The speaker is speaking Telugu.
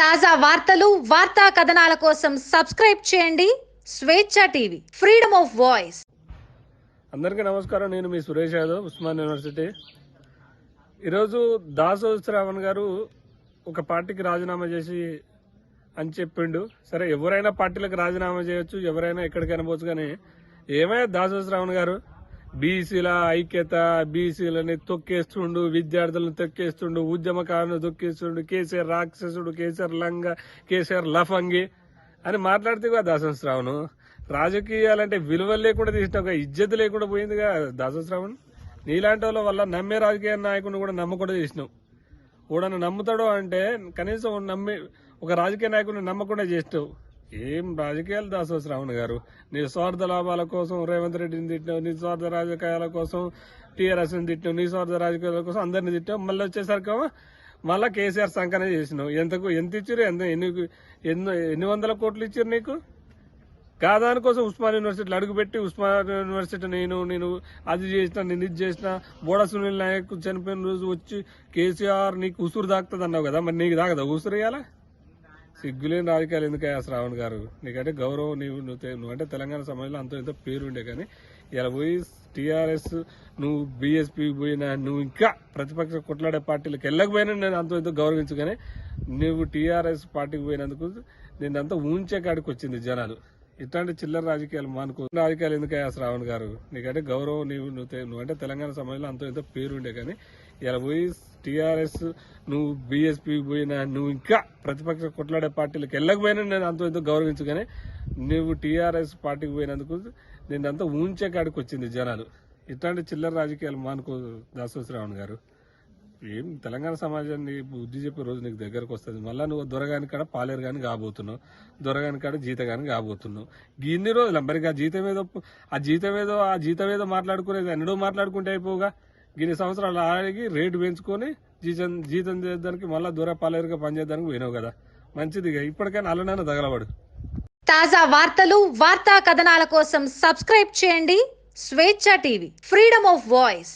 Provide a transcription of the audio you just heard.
తాజా వార్తలు వార్తా కథనాల కోసం సబ్స్క్రైబ్ చేయండి. స్వేచ్ఛ టీవీ ఫ్రీడమ్ ఆఫ్ వాయిస్. అందరికీ నమస్కారం. నేను మీ సురేష్ యాదవ్ ఉస్మాన్ యూనివర్సిటీ. ఈరోజు దాసో శ్రావణ్ గారు ఒక పార్టీకి రాజీనామా చేసి అని చెప్పిండు. సరే ఎవరైనా పార్టీలకు రాజీనామా చేయొచ్చు ఎవరైనా ఎక్కడికైనా పోవచ్చు కానీ ఏమైనా దాసో శ్రావణ్ గారు? బీసీల ఐక్యత బీసీలని తొక్కేస్తుండు విద్యార్థులను తొక్కేస్తుండు ఉద్యమకారులను తొక్కేస్తుండు కేసీఆర్ రాక్షసుడు కేసీఆర్ లంగ కేసీఆర్ లఫంగి అని మాట్లాడితే కదా దాసం రాజకీయాలంటే విలువలు లేకుండా తీసిన ఒక ఇజ్జత్ లేకుండా పోయిందిగా దాసం నీలాంటి వాళ్ళ వల్ల నమ్మే రాజకీయ నాయకుడిని కూడా నమ్మకుండా చేసినావు. కూడా నమ్ముతాడు అంటే కనీసం నమ్మి ఒక రాజకీయ నాయకుడిని నమ్మకుండా చేస్తావు ఏం రాజకీయాలు దాసో శ్రావణ్ గారు? నీ స్వార్థ లాభాల కోసం రేవంత్ రెడ్డిని తిట్టావు నీ స్వార్థ రాజకీయాల కోసం టీఆర్ఎస్ని తిట్టావు నీ స్వార్థ రాజకీయాల కోసం అందరిని తిట్టావు మళ్ళీ వచ్చేసరికి మళ్ళా కేసీఆర్ సంకనే చేసినావు. ఎంతకు ఎంత ఇచ్చారు ఎంత ఎన్ని ఎన్ని ఎన్ని వందల కోట్లు ఇచ్చారు నీకు? కాదానికోసం ఉస్మాన్ యూనివర్సిటీలో అడుగుపెట్టి ఉస్మాన్ యూనివర్సిటీ నేను నేను అది చేసిన నేను ఇది చేసిన బోడా సునీల్ నాయక్ చనిపోయిన రోజు వచ్చి కేసీఆర్ నీకు ఉసురు దాకుతుంది అన్నావు కదా? మరి నీకు దాకదా ఉసురు ఇవ్వాలా సిగ్గులేని రాజకీయాలు ఎందుకయ్యా శ్రావణ్ గారు? నీకంటే గౌరవం నీవు నువ్వు అంటే తెలంగాణ సమాజంలో అంత ఎంతో పేరుండే కానీ ఇలా పోయి టీఆర్ఎస్ నువ్వు బీఎస్పీ పోయినా నువ్వు ఇంకా ప్రతిపక్ష కొట్లాడే పార్టీలకు వెళ్ళకపోయినా నేను అంత ఎంతో గౌరవించు కానీ నువ్వు టీఆర్ఎస్ పార్టీకి పోయినందుకు నేను అంతా ఊంచే కాడికి వచ్చింది జనాలు. ఇట్లాంటి చిల్లర రాజకీయాలు మానుకో రాజకీయాలు ఎందుకయ్యా శ్రావణ్ గారు? నీకంటే గౌరవం నీవు నువ్వు తె- నువ్వంటే తెలంగాణ సమాజంలో అంత ఎంతో పేరుండే కానీ ఇలా పోయి టీఆర్ఎస్ నువ్వు బీఎస్పీ పోయినా నువ్వు ఇంకా ప్రతిపక్ష కొట్లాడే పార్టీలకు వెళ్ళకపోయినా నేను అంత ఎంతో గౌరవించు కానీ నువ్వు టీఆర్ఎస్ పార్టీకి పోయినందుకు నేను అంతా ఊంచే కాడికి వచ్చింది జనాలు. ఇట్లాంటి చిల్లర రాజకీయాలు మానుకో దాసో శ్రావణ్ గారు. ఏం తెలంగాణ సమాజాన్ని బుద్ధి చెప్పే రోజు నీకు దగ్గరకు వస్తుంది. మళ్ళీ నువ్వు దొరగాని కాడ పాలేరు కానీ కాబోతున్నావు. దొరగాని కాడ జీత కానీ కాబోతున్నావు. ఇన్ని రోజులు మరి ఆ జీతం ఏదో ఆ జీతం ఏదో ఆ జీతం ఏదో మాట్లాడుకునేది ఎన్నడో మాట్లాడుకుంటే అయిపోగా ఇన్ని సంవత్సరాలు ఆగి రేటు పెంచుకొని జీతం జీతం చేయడానికి మళ్ళీ దూర పాలేరుగా పనిచేయడానికి పోయినావు కదా. మంచిది ఇప్పటికైనా అల్లనైనా తగలవాడు. తాజా వార్తలు వార్తా కథనాల కోసం సబ్స్క్రైబ్ చేయండి. స్వేచ్ఛ టీవీ. Freedom of voice